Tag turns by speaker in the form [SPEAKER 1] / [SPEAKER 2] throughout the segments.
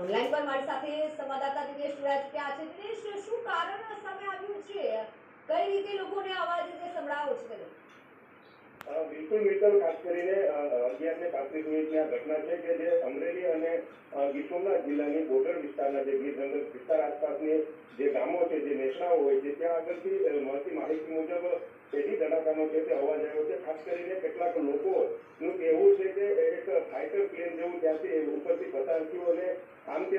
[SPEAKER 1] Online પર મારી સાથે સંવાદદાતા દિનેશ રાજપ્યા છે? દિનેશ, શું કારણ સામે આવ્યું છે? કઈ રીતે લોકોને અવાજ જે સંભળાવો છે
[SPEAKER 2] બિલકુલ મિત્તલ ખાસ કરીને અગિયાર ને પાંત્રીસ મિનિટની આ ઘટના છે કે જે અમરેલી અને ગીર સોમનાથ જિલ્લાની બોર્ડર વિસ્તારના જે ગીર જંગલ વિસ્તાર આસપાસની જે ગામો છે, જે નેશનાઓ હોય છે, ત્યાં આગળથી મળતી માહિતી મુજબ તેથી ધડાકાનો છે તે અવાજ આવ્યો છે. ખાસ કરીને કેટલાક લોકોનું કહેવું છે કે એક ફાઇટર પ્લેન જેવું ત્યાંથી ઉપરથી પસાર થયું અને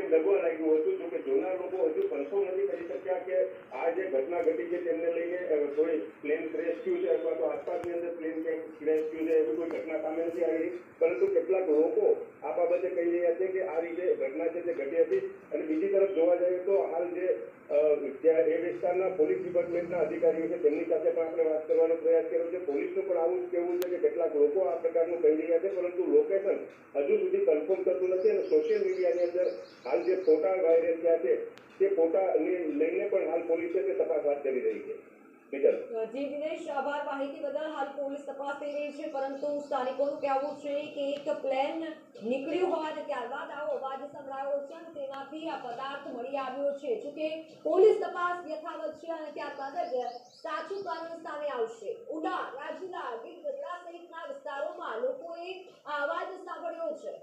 [SPEAKER 2] ડગવા લાગ્યું હતું, જોકે જૂના લોકો હજુ કન્ફર્મ નથી કરી શક્યા કે આ જે ઘટના ઘટી છે તેમને લઈને કોઈ પ્લેન ક્રેશ થયું છે અથવા તો આસપાસની અંદર પ્લેન ક્રેશ થયું છે, એવી કોઈ ઘટના સામે નથી આવી પરંતુ કેટલાક લોકો આ બાબતે કહી રહ્યા છે કે આ રીતે ઘટના છે તે ઘટી હતી જોવા જઈએ તો હાલ જે એ વિસ્તારના પોલીસ ડિપાર્ટમેન્ટના અધિકારીઓ છે, તેમની સાથે પણ આપણે વાત કરવાનો પ્રયાસ કર્યો છે. પોલીસનું પણ આવું જ કહેવું છે કે કેટલાક લોકો આ પ્રકારનું કહી રહ્યા છે, પરંતુ લોકેશન હજુ સુધી કન્ફર્મ થતું નથી અને સોશિયલ મીડિયાની અંદર હાલ જે ફોટા વાયરલ થયા છે, તે ફોટાને લઈને પણ હાલ પોલીસે તે તપાસ હાથ ધરી રહી છે.
[SPEAKER 1] જી દિનેશ આભાર. માહિતી બદલ હાલ પોલીસ તપાસ થઈ રહી છે, પરંતુ સ્થાનિકોનું કહેવું છે કે એક પ્લેન નીકળ્યું હોવાથી અને ત્યારબાદ આવો. અવાજ તેમાંથી આ પદાર્થ મળી આવ્યો છે. જોકે પોલીસ તપાસ યથાવત છે અને ત્યારબાદ જ સાચું કારણ સામે આવશે. ઉડા રાજુલા ગીર સહિતના વિસ્તારોમાં લોકોએ આ અવાજ સાંભળ્યો છે.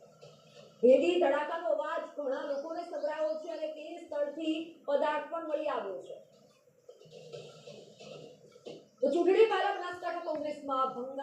[SPEAKER 1] ભેદી ધડાકાનો અવાજ ઘણા લોકોને સંભળાયો છે અને તે સ્થળથી પદાર્થ પણ મળી આવ્યો છે. ચૂંટણી પહેલા બનાસકાંઠા કોંગ્રેસમાં ભંગાણ